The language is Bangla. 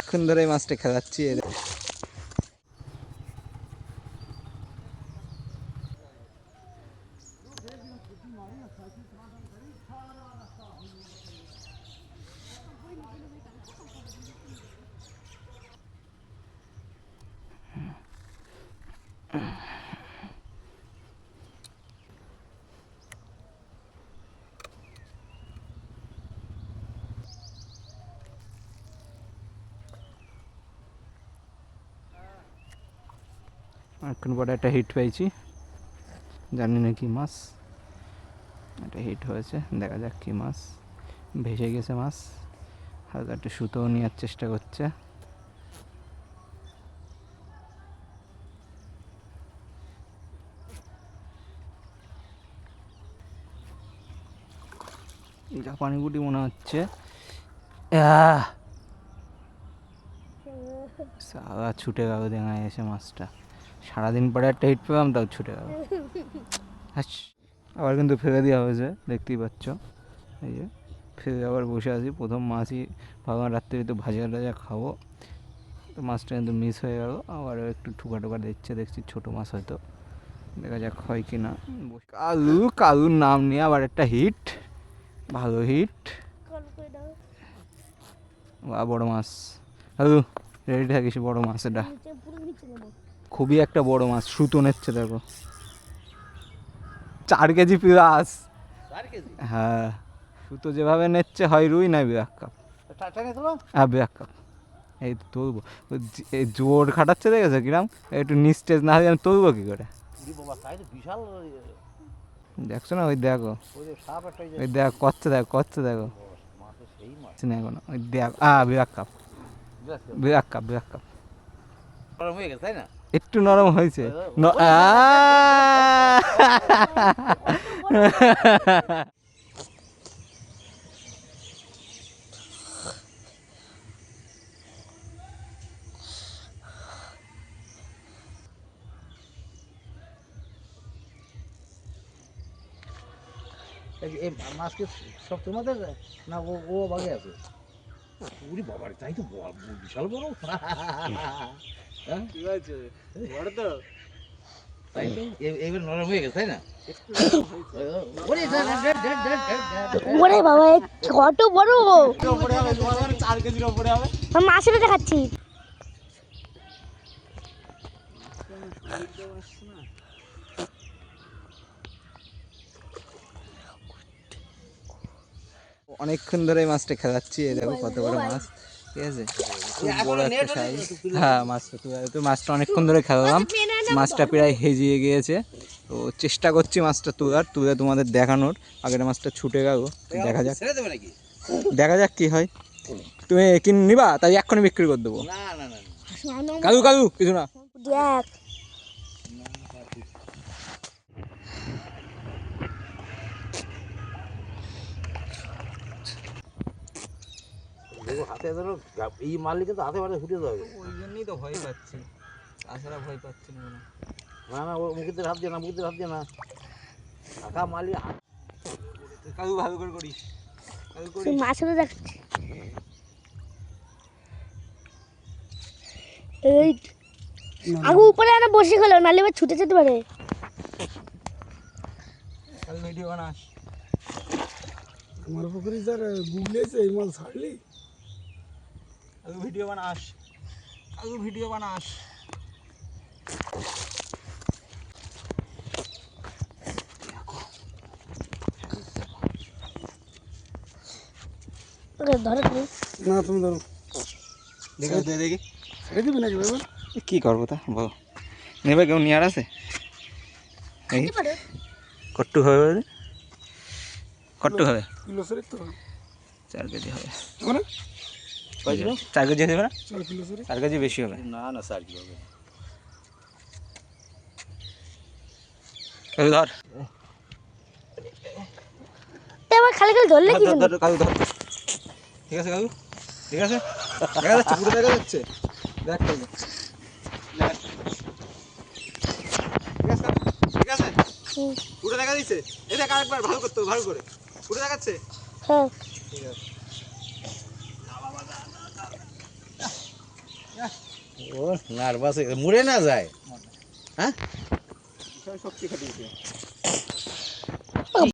এখন ধরে মাছটা খেলাচ্ছি। এই অনেকক্ষণ পরে একটা হিট পেয়েছি। জানি না কি মাছ। একটা হিট হয়েছে, দেখা যাক কি মাছ। ভেসে গেছে মাছ। হালকা একটা সুতোও নেওয়ার চেষ্টা করছে। জাপানি গুটি মনে হচ্ছে! ছুটে গেল দেখায় এসে মাছটা। সারাদিন পরে একটা হিট পেলাম তাও ছুটে গেল হাস। আবার কিন্তু ফেলে দেওয়া হয়েছে দেখতেই পাচ্ছ। এই যে ফেলে আবার বসে আছি। প্রথম মাছই ভাবলাম রাত্রে তো ভাজা টাজা খাব। তো মাছটা কিন্তু মিস হয়ে গেল। আবার একটু ঠুকা ঠুকা দিচ্ছে দেখছি ছোটো মাছ হয়তো। দেখা যাক হয় কি না কালু কালুর নাম নিয়ে আবার একটা হিট ভালো হিট বা বড় মাছ। কালু রেডি থাকিস বড় মাছ এটা। খুবই একটা বড় মাছ সুতো নেচ্ছে দেখো। চার কেজি প্লাস হ্যাঁ সুতো যেভাবে নেচ্ছে হয় রুই না বিরাক কাপ। হ্যাঁ বিরাক কাপ। এই তো তুলবো। এই জোর খাটাচ্ছে দেখেছ কিরাম? একটু নিস্টেজ না হলে আমি তুলবো কি করে? বিশাল দেখছ না? ওই দেখো। ওই দেখো করছে দেখো করছে দেখো। না এখনও ওই দেখো a breakup. Breakup. Breakup হয়ে গেছে তাই না? একটু নরম হয়েছে। মাছকে সব তোমাদের? না ও ও বাগে আছে? বাবার তাই তো বিশাল বড়। হ্যাঁ? তো। হয়ে ওরে, বাবা কত বড়। মাছের দেখাচ্ছি অনেকক্ষণ ধরে মাছটা খেলাচ্ছি এই দেখো কত বড় মাছ। ঠিক আছে? বড় একটা সাইজ হ্যাঁ মাছটা তো মাছটা অনেকক্ষণ ধরে খেলালাম মাছটা প্রায় হেজিয়ে গিয়েছে। তো চেষ্টা করছি মাছটা তোলার তুলে তোমাদের দেখানোর। আগের মাছটা ছুটে গেল দেখা যাক। ছেড়ে দেবে নাকি? দেখা যাক কি হয়। তুমি কিন নিবা? তাই এক্ষুনি বিক্রি করে দেবো। না না না না। কালু কালু কিছু না। দেখ। হাতে ধরো গা- এই মারলে কিন্তু হাতে মারলে ফুটে যাবে। ওই জন্যই তো ভয় পাচ্ছি। তাছাড়া ভয় পাচ্ছি না না না ও মুখের হাত দিয়ে না মুখের হাত দিয়ে না। কাকা মারলে হাত ভালো করে করিস। দেখাচ্ছি। এই আগে উপরে আনা বসে গেল নালে এবার ছুটে যেতে পারে। কালু ভিডিও বানাস। আমার পুকুরে স্যার গুগলেছে এই মাছ ছাড়লি? ভিডিও বানাস। কালু ভিডিও বানাস। না তুমি ধরো। দেখে। দে দেখি। ছেড়ে দিবি নাকি বাবা? কি করব তা? বলো। নেবে কেউ নিয়ে আর আছে কট্টু হবে? কট্টু হবে? চার কেজি হবে। চার কেজি হবে না চার কিলো চার কেজি বেশি হবে। না না স্যার কি হবে। কালু ধর। খালি খালি ধরলে কি ধর, জন্য? ধর, ঠিক আছে কালু? ঠিক আছে? দেখা যাচ্ছে পুরো দেখা যাচ্ছে? দেখ কালু। দেখ। ঠিক আছে কালু? ঠিক আছে? হুম, পুরো দেখা দিচ্ছে দেখ আরেকবার ভালো করতে ভালো করে। পুরো দেখাচ্ছে? হ্যাঁ। ঠিক আছে। ও নার্ভাস মুড়ে না যায়? হ্যাঁ? শক্তি খাটিয়েছে।